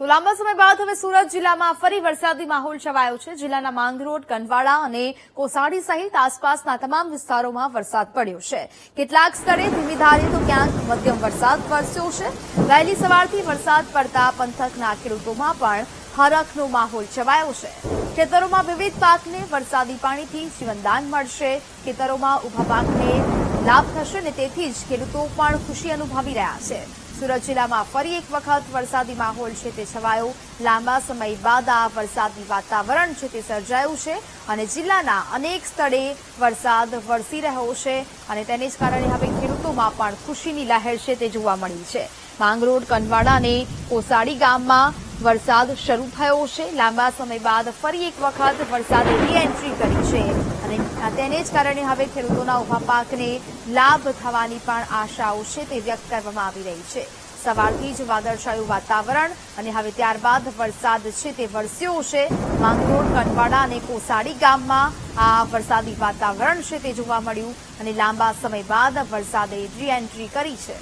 તો લાંબા સમય બાદ હવે સુરત જિલ્લામાં ફરી વરસાદી માહોલ છવાયો છે. જિલ્લાના માંગરોડ કંડવાડા અને કોસાડી સહિત આસપાસના તમામ વિસ્તારોમાં વરસાદ પડ્યો છે. કેટલાક સ્થળે ધીમી ધારે તો ક્યાંક મધ્યમ વરસાદ વરસ્યો છે. વહેલી સવારથી વરસાદ પડતા પંથકના ખેડૂતોમાં પણ હરખનો માહોલ છવાયો છે. ખેતરોમાં વિવિધ પાકને વરસાદી પાણીથી જીવનદાન મળશે. ખેતરોમાં ઊભા પાકને લાભ થશે ને તેથી જ ખેડૂતો પણ ખુશી અનુભવી રહ્યા છે. સુરત જિલ્લામાં ફરી એક વખત વરસાદી માહોલ છે તે છવાયો. લાંબા સમય બાદ આ વરસાદી વાતાવરણ છે તે સર્જાયું છે અને જિલ્લાના અનેક સ્થળે વરસાદ વરસી રહ્યો છે અને તેને જ કારણે હવે ખેડૂતોમાં પણ ખુશીની લહેર છે તે જોવા મળી છે. માંગરોળ, કંડવાડા અને કોસાડી ગામમાં વરસાદ શરૂ થયો છે. લાંબા સમય બાદ ફરી એક વખત વરસાદે રીએન્ટ્રી કરી છે. અને તેને જ કારણે હવે ખેડૂતોના ઊભા પાકને લાભ થવાની પણ આશાઓ છે તે વ્યક્ત કરવામાં આવી રહી છે. સવારથી જ વાદળછાયું વાતાવરણ અને હવે ત્યારબાદ વરસાદ છે તે વરસ્યો છે. માંગરોળ, કંડવાડા અને કોસાડી ગામમાં આ વરસાદી વાતાવરણ છે તે જોવા મળ્યું અને લાંબા સમય બાદ વરસાદે રીએન્ટ્રી કરી છે.